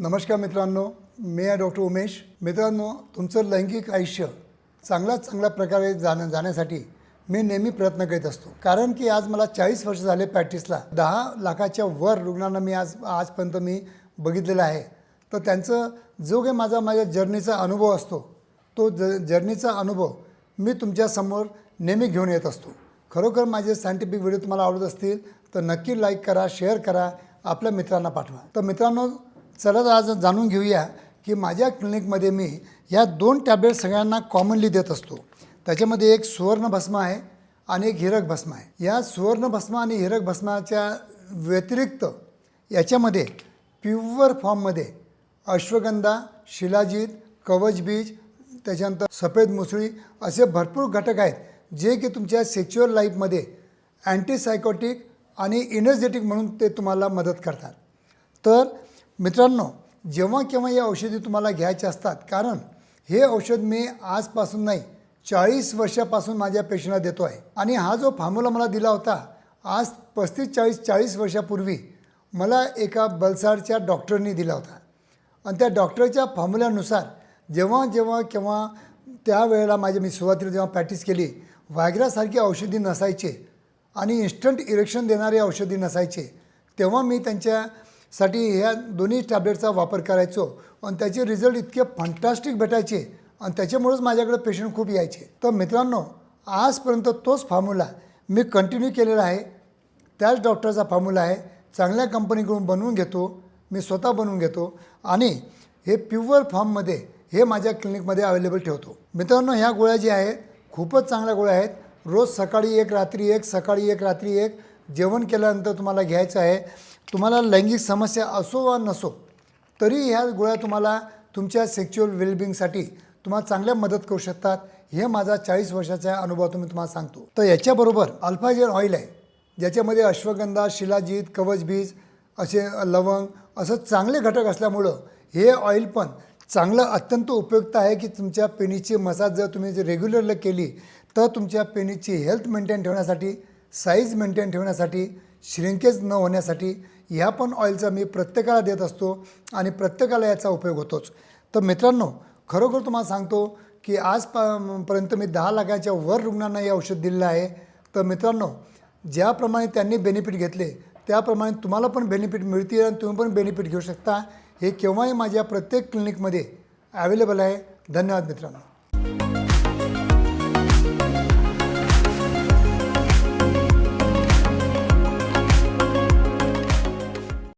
नमस्कार मित्रांनो मी आहे डॉक्टर उमेश. मित्रांनो तुमचं लैंगिक आयुष्य चांगल्याच चांगल्या प्रकारे जाण जाण्यासाठी मी नेहमी प्रयत्न करीत असतो. कारण की आज मला चाळीस वर्ष झाले प्रॅक्टिसला दहा लाखाच्या वर रुग्णांना मी आज आजपर्यंत मी बघितलेलं आहे. तर त्यांचं जो काही माझा माझ्या जर्नीचा अनुभव असतो तो ज जर्नीचा अनुभव मी तुमच्यासमोर नेहमी घेऊन येत असतो. खरोखर माझे सायंटिफिक व्हिडिओ तुम्हाला आवडत असतील तर नक्की लाईक करा शेअर करा आपल्या मित्रांना पाठवा. तर मित्रांनो चला तर आज जाणून घेऊया की माझ्या क्लिनिकमध्ये मी या दोन टॅबलेट सगळ्यांना कॉमनली देत असतो. त्याच्यामध्ये एक सुवर्णभस्म आहे आणि एक हिरक भस्म आहे. या सुवर्णभस्म आणि हिरक भस्माच्या व्यतिरिक्त याच्यामध्ये प्युअर फॉर्ममध्ये अश्वगंधा शिलाजीत कवचबीज त्याच्यानंतर सफेद मुसळी असे भरपूर घटक आहेत जे की तुमच्या सेक्च्युअल लाईफमध्ये अँटीसायकोटिक आणि इनर्जेटिक म्हणून ते तुम्हाला मदत करतात. तर मित्रांनो जेव्हा केव्हा या औषधी तुम्हाला घ्यायचे असतात कारण हे औषध मी आजपासून नाही चाळीस वर्षापासून माझ्या पेशंटला देतो आहे. आणि हा जो फॉर्म्युला मला दिला होता आज पस्तीस चाळीस चाळीस वर्षापूर्वी मला एका बलसाडच्या डॉक्टरनी दिला होता. आणि त्या डॉक्टरच्या फॉर्म्युल्यानुसार जेव्हा जेव्हा केव्हा त्यावेळेला माझ्या मी सुरुवातीला जेव्हा प्रॅक्टिस केली व्हायग्रासारखी औषधी नसायचे आणि इन्स्टंट इरेक्शन देणारे औषधी नसायचे तेव्हा मी त्यांच्या साठी ह्या दोन्ही टॅबलेटचा वापर करायचो. आणि त्याचे रिझल्ट इतके फंटास्टिक भेटायचे. आणि त्याच्यामुळेच माझ्याकडे पेशंट खूप यायचे. तर मित्रांनो आजपर्यंत तोच फॉर्म्युला मी कंटिन्यू केलेला आहे. त्याच डॉक्टरचा फॉर्म्युला आहे. चांगल्या कंपनीकडून बनवून घेतो. मी स्वतः बनवून घेतो. आणि हे प्युअर फॉर्ममध्ये हे माझ्या क्लिनिकमध्ये अवेलेबल ठेवतो. मित्रांनो ह्या गोळ्या ज्या आहेत खूपच चांगल्या गोळ्या आहेत. रोज सकाळी एक रात्री एक सकाळी एक रात्री एक. जेवण केल्यानंतर तुम्हाला घ्यायचं आहे. तुम्हाला लैंगिक समस्या असो वा नसो तरी ह्या गोळ्या तुम्हाला तुमच्या सेक्च्युअल वेलबिंगसाठी तुम्हाला चांगल्या मदत करू शकतात. हे माझा चाळीस वर्षाच्या अनुभवातून मी तुम्हाला सांगतो. तर याच्याबरोबर अल्फाजेन ऑइल आहे ज्याच्यामध्ये अश्वगंधा शिलाजीत कवचबीज असे लवंग असं चांगले घटक असल्यामुळं हे ऑइल पण चांगलं अत्यंत उपयुक्त आहे की तुमच्या पेनीची मसाज जर तुम्ही जर रेग्युलरला केली तर तुमच्या पेनीची हेल्थ मेंटेन ठेवण्यासाठी साईज मेंटेन ठेवण्यासाठी श्रिंकेज न होण्यासाठी ह्या पण ऑइलचा मी प्रत्येकाला देत असतो आणि प्रत्येकाला याचा उपयोग होतोच. तर मित्रांनो खरोखर तुम्हाला सांगतो की आज प- पर्यंत मी दहा लाखाच्या वर रुग्णांना हे औषध दिलेलं आहे. तर मित्रांनो ज्याप्रमाणे त्यांनी बेनिफिट घेतले त्याप्रमाणे तुम्हाला पण बेनिफिट मिळतील आणि तुम्ही पण बेनिफिट घेऊ शकता. हे केव्हाही माझ्या प्रत्येक क्लिनिकमध्ये अवेलेबल आहे. धन्यवाद मित्रांनो.